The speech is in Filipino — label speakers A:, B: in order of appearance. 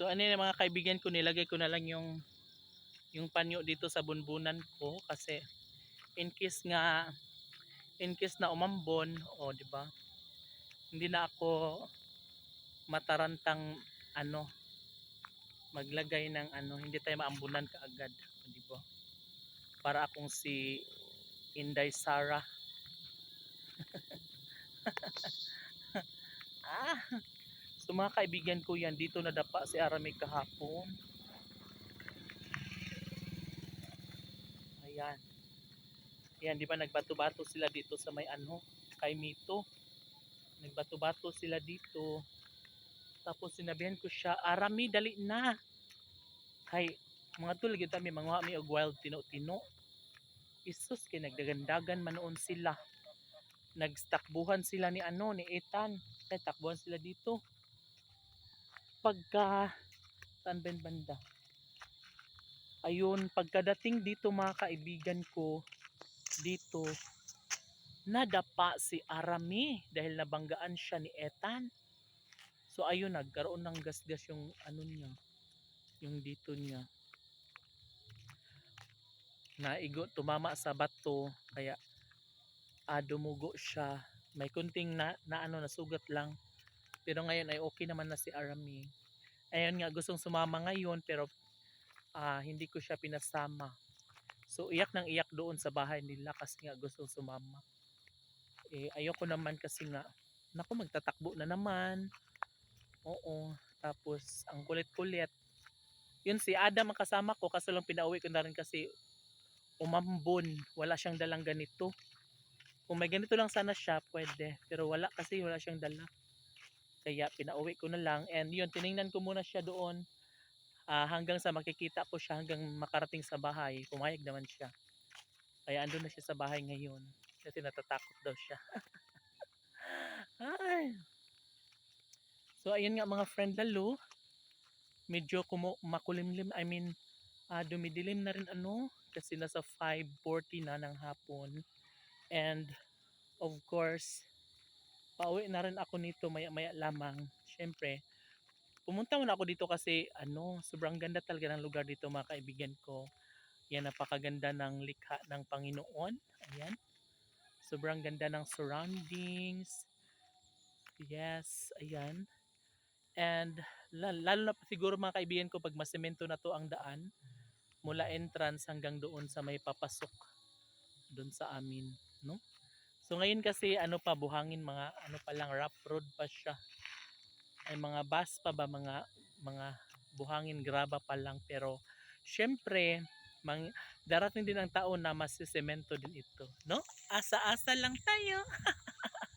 A: So ano yun mga kaibigan ko, nilagay ko na lang yung yung panyo dito sa bunbunan ko kasi in case nga in case na umambon, o di ba? Hindi na ako matarantang ano maglagay ng ano, hindi tayo maambunan kaagad, di ba? Para akong si Inday Sara. ah, so mga kaibigan ko yan, dito nadapa si Aramig kahapon. Ayan. Ayan, di ba nagbato-bato sila dito sa may ano, kay Mito. Nagbato-bato sila dito. Tapos sinabihan ko siya, Arami, dali na. Kay, mga tulad yun kami, mga mi og wild tino-tino. Isus, kay nagdagandagan man noon sila. Nagstakbuhan sila ni ano, ni Ethan. Kaya takbuhan sila dito. Pagka, saan ba banda? Ayun, pagkadating dito mga kaibigan ko, dito, nadapa si Arami dahil nabanggaan siya ni Ethan. So ayun, nagkaroon ng gasgas yung ano niya, yung dito niya. Naigo, tumama sa bato, kaya ah, dumugo siya. May kunting na, na ano, nasugat lang. Pero ngayon ay okay naman na si Arami. Ayun nga, gustong sumama ngayon, pero ah, hindi ko siya pinasama. So iyak nang iyak doon sa bahay nila kasi nga gusto sumama. Eh ayoko naman kasi nga naku magtatakbo na naman. Oo, tapos ang kulit-kulit. Yun si Adam ang kasama ko kaso lang pinauwi ko na rin kasi umambon. Wala siyang dalang ganito. Kung may ganito lang sana siya, pwede. Pero wala kasi wala siyang dala. Kaya pinauwi ko na lang. And yun, tiningnan ko muna siya doon ah, hanggang sa makikita ko siya hanggang makarating sa bahay, pumayag naman siya. Kaya andun na siya sa bahay ngayon kasi natatakot daw siya. Ay. So ayun nga mga friend lalo, medyo kumu makulimlim, I mean, ah, dumidilim na rin ano kasi nasa 5.40 na ng hapon. And of course, pauwi na rin ako nito maya-maya lamang. Siyempre, pumunta muna ako dito kasi ano, sobrang ganda talaga ng lugar dito mga kaibigan ko. Yan, napakaganda ng likha ng Panginoon. Ayan. Sobrang ganda ng surroundings. Yes, ayan. And la- lalo na siguro mga kaibigan ko pag masemento na to ang daan mula entrance hanggang doon sa may papasok doon sa amin, no? So ngayon kasi ano pa buhangin mga ano pa lang rough road pa siya. Ay mga bus pa ba mga mga buhangin graba pa lang. Pero syempre mang, darating din ang taon na masisemento din ito no? Asa-asa lang tayo